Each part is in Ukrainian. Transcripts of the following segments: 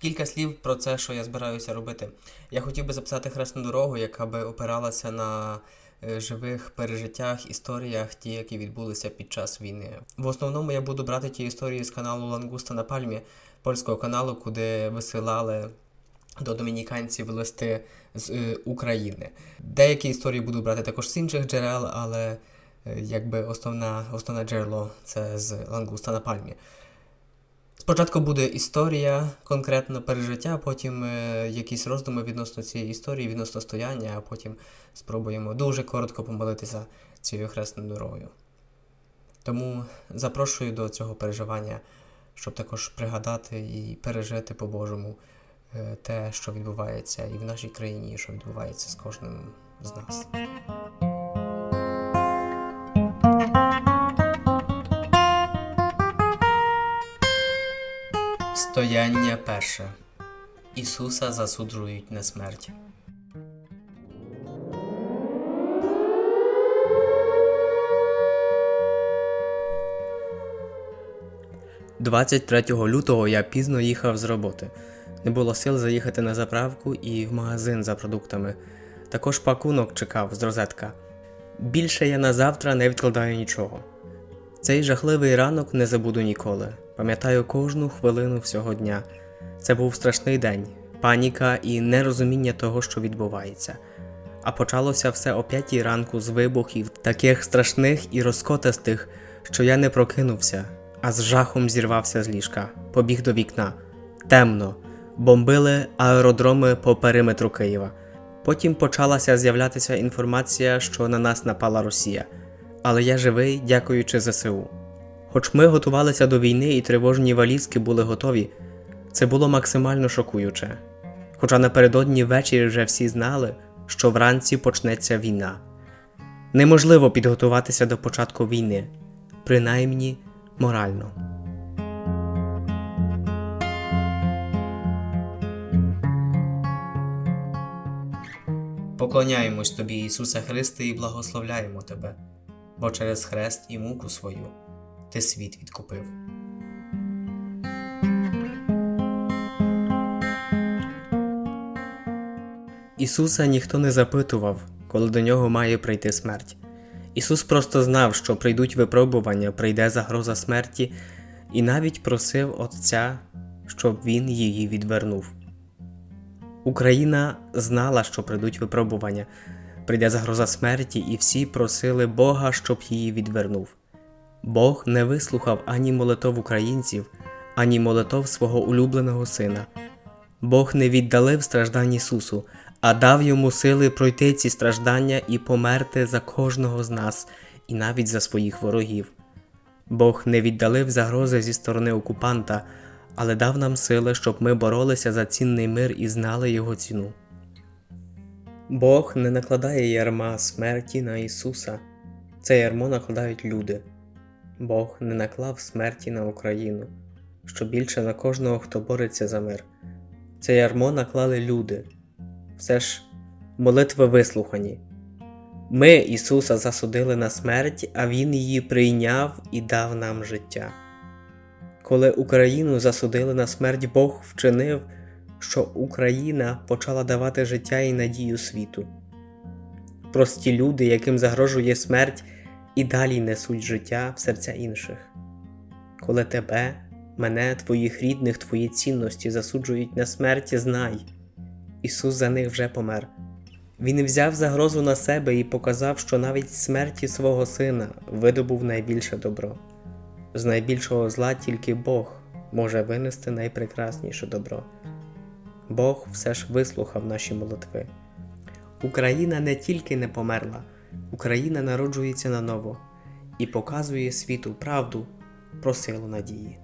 Кілька слів про це, що я збираюся робити. Я хотів би записати хресну дорогу, яка би опиралася на е, живих пережиттях, історіях, ті, які відбулися під час війни. В основному я буду брати ті історії з каналу Лангуста на Пальмі, польського каналу, куди висилали до домініканців листи з е, України. Деякі історії буду брати також з інших джерел, але е, якби основна, основне джерело це з Лангуста на Пальмі. Спочатку буде історія, конкретно пережиття, потім е, якісь роздуми відносно цієї історії, відносно стояння, а потім спробуємо дуже коротко помолитися цією хресною дорогою. Тому запрошую до цього переживання, щоб також пригадати і пережити по-божому е, те, що відбувається і в нашій країні, і що відбувається з кожним з нас. Стояння перше. Ісуса засуджують на смерть. «23 лютого я пізно їхав з роботи. Не було сил заїхати на заправку і в магазин за продуктами. Також пакунок чекав з розетка. Більше я на завтра не відкладаю нічого. Цей жахливий ранок не забуду ніколи. Пам'ятаю кожну хвилину всього дня. Це був страшний день, паніка і нерозуміння того, що відбувається. А почалося все о п'ятій ранку з вибухів, таких страшних і розкотистих, що я не прокинувся, а з жахом зірвався з ліжка, побіг до вікна. Темно, бомбили аеродроми по периметру Києва. Потім почалася з'являтися інформація, що на нас напала Росія. Але я живий, дякуючи ЗСУ. Хоч ми готувалися до війни і тривожні валізки були готові, це було максимально шокуюче. Хоча напередодні ввечері вже всі знали, що вранці почнеться війна. Неможливо підготуватися до початку війни, принаймні морально. Поклоняємось тобі, Ісусе Христе, і благословляємо Тебе, бо через хрест і муку свою ти світ відкупив. Ісуса ніхто не запитував, коли до нього має прийти смерть. Ісус просто знав, що прийдуть випробування, прийде загроза смерті, і навіть просив Отця, щоб Він її відвернув. Україна знала, що прийдуть випробування, прийде загроза смерті, і всі просили Бога, щоб її відвернув. Бог не вислухав ані молитов українців, ані молитов свого улюбленого сина. Бог не віддалив страждань Ісусу, а дав йому сили пройти ці страждання і померти за кожного з нас, і навіть за своїх ворогів. Бог не віддалив загрози зі сторони окупанта, але дав нам сили, щоб ми боролися за цінний мир і знали його ціну. Бог не накладає ярма смерті на Ісуса, це ярмо накладають люди. Бог не наклав смерті на Україну, що більше на кожного, хто бореться за мир. Це ярмо наклали люди. Все ж молитви вислухані. Ми Ісуса засудили на смерть, а Він її прийняв і дав нам життя. Коли Україну засудили на смерть, Бог вчинив, що Україна почала давати життя і надію світу. Прості люди, яким загрожує смерть, і далі несуть життя в серця інших. Коли тебе, мене, твоїх рідних, твої цінності засуджують на смерть, знай, Ісус за них вже помер. Він взяв загрозу на себе і показав, що навіть смерті свого сина видобув найбільше добро. З найбільшого зла тільки Бог може винести найпрекрасніше добро. Бог все ж вислухав наші молитви. Україна не тільки не померла, Україна народжується наново і показує світу правду про силу надії.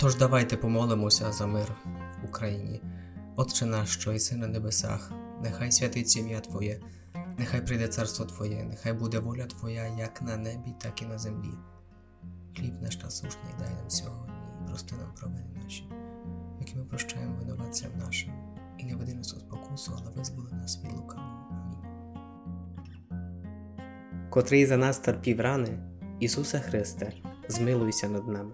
Тож давайте помолимося за мир в Україні. Отче наш, що єси на небесах, нехай святиться ім'я Твоє, нехай прийде царство Твоє, нехай буде воля Твоя як на небі, так і на землі. Хліб наш насушний дай нам сьогодні, і прости нам провини наші, які ми прощаємо винуватцям нашим, і не веди нас у спокусу, але визволи нас від лукавого. Амінь. Котрий за нас терпів рани, Ісусе Христе, змилуйся над нами.